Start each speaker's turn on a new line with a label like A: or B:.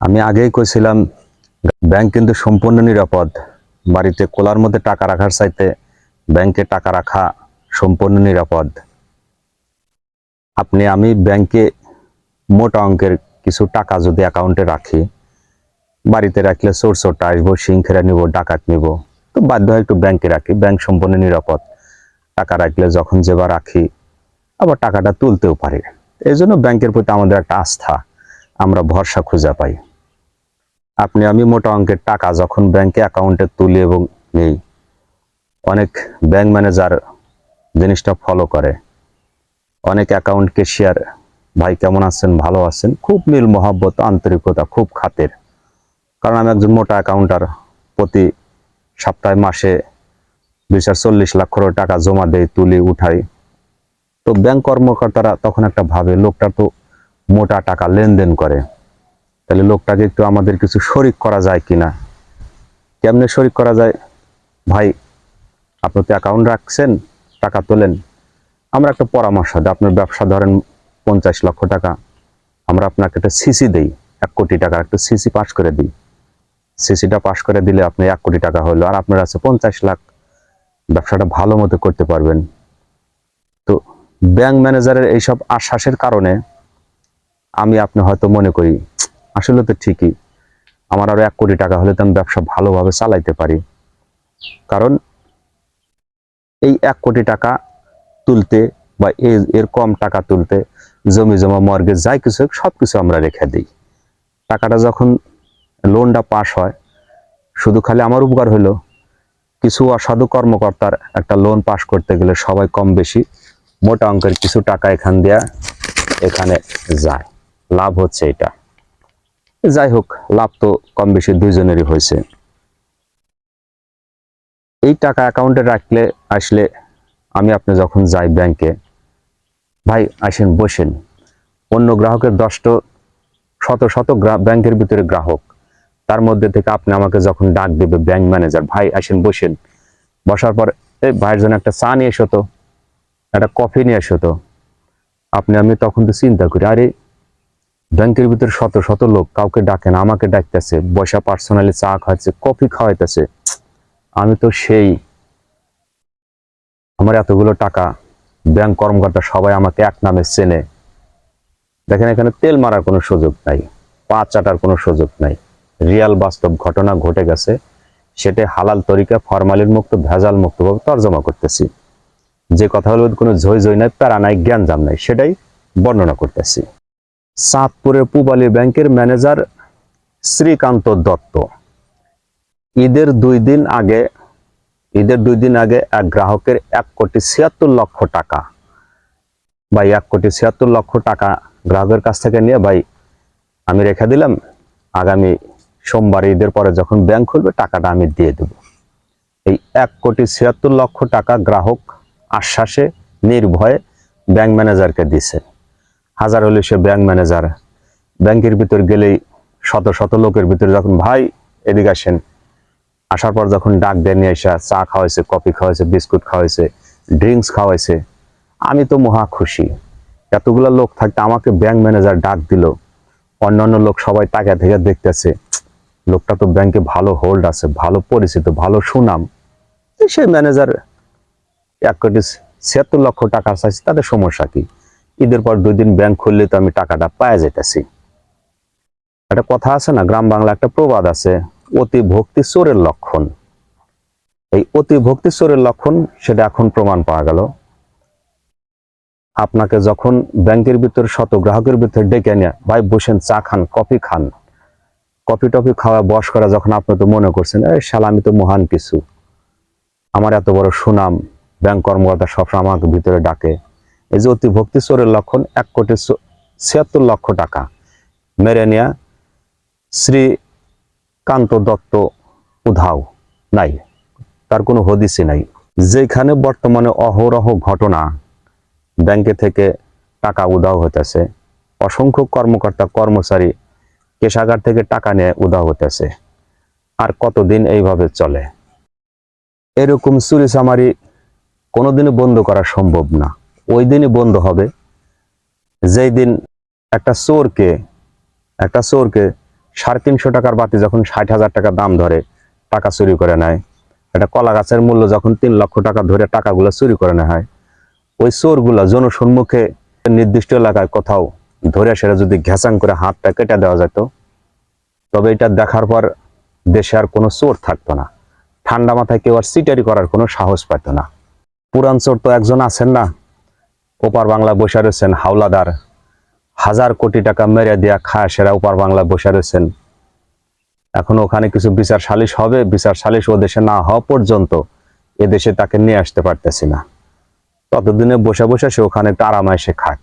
A: আমি আগেই কইছিলাম, ব্যাংক কিন্তু সম্পূর্ণ নিরাপদ। বাড়িতে কোলার মধ্যে টাকা রাখার চাইতে ব্যাংকে টাকা রাখা সম্পূর্ণ নিরাপদ। আপনি, আমি ব্যাংকে মোটা অঙ্কের কিছু টাকা যদি অ্যাকাউন্টে রাখি, বাড়িতে রাখলে চোর চোরটা আসব সিংখেরা নিব, ডাকাত নিব, তো বাধ্য হয় একটু ব্যাংকে রাখি। ব্যাংক সম্পূর্ণ নিরাপদ। টাকা রাখলে যখন যেবার রাখি, আবার টাকাটা তুলতেও পারি। এই জন্য ব্যাংকের প্রতি আমাদের একটা আস্থা, আমরা ভরসা খুঁজে পাই। আপনি, আমি মোটা অঙ্কের টাকা যখন ব্যাংকে অ্যাকাউন্টে তুলি এবং নেই, অনেক ব্যাংক ম্যানেজার জিনিসটা ফলো করে। অনেক অ্যাকাউন্ট কেশিয়ার ভাই, কেমন আছেন? ভালো আছেন? খুব মিল মহাব্বত, আন্তরিকতা, খুব খাতের। কারণ আমি একজন মোটা অ্যাকাউন্টার প্রতি সপ্তাহে মাসে দুই চল্লিশ লাখ করে টাকা জমা দেয় তুলি, উঠাই। তো ব্যাংক কর্মকর্তারা তখন একটা ভাবে, লোকটা তো মোটা টাকা লেনদেন করে। তাহলে লোকটাকে একটু আমাদের কিছু শরিক করা যায় কিনা? কেমনে শরিক করা যায়? ভাই, আপনি তো অ্যাকাউন্ট রাখছেন, টাকা তোলেন। আমরা একটা পরামর্শ দিই, আপনার ব্যবসা ধরেন পঞ্চাশ লক্ষ টাকা। আমরা আপনাকে একটা সিসি দেই, এক কোটি টাকা, একটা সিসি পাস করে দিই। সিসিটা পাস করে দিলে আপনি এক কোটি টাকা হলো, আর আপনার আছে পঞ্চাশ লাখ। ব্যবসাটা ভালো মতো করতে পারবেন। তো ব্যাংক ম্যানেজারের এইসব আশ্বাসের কারণে আমি আপনি হয়তো মনে করি আসলে তো ঠিকই। আমার আরও এক কোটি টাকা হলে তো আমি ব্যবসা ভালোভাবে চালাইতে পারি। কারণ এই এক কোটি টাকা তুলতে বা এর কম টাকা তুলতে জমি জমা মর্গেজ যাই কিছু হোক, সবকিছু আমরা রেখে দিই। টাকাটা যখন লোনটা পাশ হয় শুধু খালি আমার উপকার হলো কিছু অসাধু কর্মকর্তার একটা লোন পাশ করতে গেলে সবাই কম বেশি মোটা অঙ্কের কিছু টাকা এখান দেয়া এখানে যায়। লাভ হচ্ছে এটা। যাই হোক, লাভ তো কম বেশি দুইজনেরই হয়েছে। এই টাকা অ্যাকাউন্টে রাখলে আসলে আমি আপনি যখন যাই ব্যাংকে ভাই আসেন, বসেন। অন্য গ্রাহকের দশটা শত শত ব্যাংকের ভিতরে গ্রাহক। তার মধ্যে থেকে আপনি আমাকে যখন ডাক দেবে ব্যাংক ম্যানেজার ভাই আসেন, বসেন। বসার পর, এই ভাইয়ের জন্য একটা চা নিয়ে এসো তো, একটা কফি নিয়ে এসো তো। আপনি, আমি তখন তো চিন্তা করি, আরে ব্যাংকের ভিতরে শত শত লোক কাউকে ডাকে না, আমাকে ডাকতেছে, বসা পার্সোনালি চা খাওয়াচ্ছে কফি খাওয়াইতেছে। আমি তো সেই আমার এতগুলো টাকা ব্যাংক কর্মকর্তা সবাই আমাকে এক নামে চেনে। দেখেন এখানে তেল মারার কোনো সুযোগ নাই, পা চাটার কোনো সুযোগ নাই। রিয়াল বাস্তব ঘটনা ঘটে গেছে সেটাই হালাল তরিকা, ফরমালিন মুক্ত, ভেজাল মুক্তভাবে তর্জমা করতেছি। যে কথা কথাগুলো কোনো ঝই ঝই নাই, প্যারা নাই, জ্ঞান জাম নাই, সেটাই বর্ণনা করতেছি। চাঁদপুরের পুবালী ব্যাংকের ম্যানেজার শ্রীকান্ত দত্ত। ঈদের দুই দিন আগে, ঈদের দুই দিন আগে এক গ্রাহকের এক কোটি ছিয়াত্তর লক্ষ টাকা। ভাই, এক কোটি ছিয়াত্তর লক্ষ টাকা গ্রাহকের কাছ থেকে নিয়ে, ভাই, আমি রেখে দিলাম। আগামী সোমবার, ঈদের পরে যখন ব্যাংক খুলবে, টাকাটা আমি দিয়ে দেব। এই এক কোটি ছিয়াত্তর লক্ষ টাকা গ্রাহক আশ্বাসে, নির্ভয়ে ব্যাংক ম্যানেজারকে দিছে হাজার হলে সে ব্যাংক ম্যানেজার ব্যাংকের ভিতর গেলেই শত শত লোকের ভিতরে যখন ভাই এদিকে আসেন, আসার পর যখন ডাক দিয়ে নিয়ে আসা চা খাওয়াইছে কফি খাওয়াইছে, বিস্কুট খাওয়াইছে ড্রিঙ্কস খাওয়াইছে, আমি তো মহা খুশি। এতগুলা লোক থাকতে আমাকে ব্যাংক ম্যানেজার ডাক দিল। অন্যান্য লোক সবাই টাকা থেকে দেখতেছে, লোকটা তো ব্যাংকে ভালো হোল্ড আছে, ভালো পরিচিত, ভালো সুনাম। সেই ম্যানেজার এক কোটি ছিয়াত্তর লক্ষ টাকা চাইছে, তাদের সমস্যা কি? ঈদের পর দুই দিন ব্যাংক খুললে তো আমি টাকাটা পাওয়া যেতেছি একটা কথা আছে না, গ্রাম বাংলা একটা প্রবাদ আছে, অতি ভক্তি চোরের লক্ষণ। এই অতি ভক্তি চোরের লক্ষণ, সেটা এখন প্রমাণ পাওয়া গেল। আপনাকে যখন ব্যাংকের ভিতর, শত গ্রাহকের ভিতর ডেকে নিয়ে, ভাই, বসেন, চা খান, কফি খান। কফি টফি খাওয়া বস করা যখন আপনি তো মনে করছেন, এই শালা, আমি তো মহান কিছু। আমার এত বড় সুনাম, ব্যাংক কর্মকর্তা সবসময় আমাকে ভিতরে ডাকে। এই যে অতি ভক্তি চোরের লক্ষণ, এক কোটি ছিয়াত্তর লক্ষ টাকা। মেরে নেয়া শ্রী কান্ত দত্ত উধাও নাই, তার কোনো হদিসই নাই। যেখানে বর্তমানে অহরহ ঘটনা ব্যাংকে থেকে টাকা উধাও হইতেছে, অসংখ্য কর্মকর্তা, কর্মচারী কেশাগার থেকে টাকা নিয়ে উধাও হতেছে আর কতদিন এইভাবে চলে? এরকম চুরি চামারি কোনোদিনই বন্ধ করা সম্ভব না। ওই দিনই বন্ধ হবে। যেই দিন একটা চোরকে একটা চোরকে সাড়ে তিনশো টাকার বাতি যখন ষাট হাজার টাকা দাম ধরে, টাকা চুরি করে নেয়। একটা কলা গাছের মূল্য যখন তিন লক্ষ টাকা ধরে টাকাগুলো চুরি করে নেওয়া হয়। ওই চোরগুলো জনসম্মুখে নির্দিষ্ট এলাকায় কোথাও ধরে সেটা যদি ঘেঁচাং করে হাতটা কেটে দেওয়া যেত, তবে এটা দেখার পর দেশে আর কোনো চোর থাকতো না। ঠান্ডা মাথায় কেউ আর সিটারি করার কোনো সাহস পেত না। পুরান চোর তো একজন আছেন না ওপার বাংলা বসে রয়েছেন হাওলাদার। হাজার কোটি টাকা মেরে দেয়া খায় সেরা ওপার বাংলা বসে রয়েছেন। এখন ওখানে কিছু বিচার সালিশ হবে, বিচার সালিশ ও দেশে না হওয়া পর্যন্ত এদেশে তাকে নিয়ে আসতে পারতেছি না। ততদিনে বসে বসে সে ওখানে একটা আরামায় সে খাক।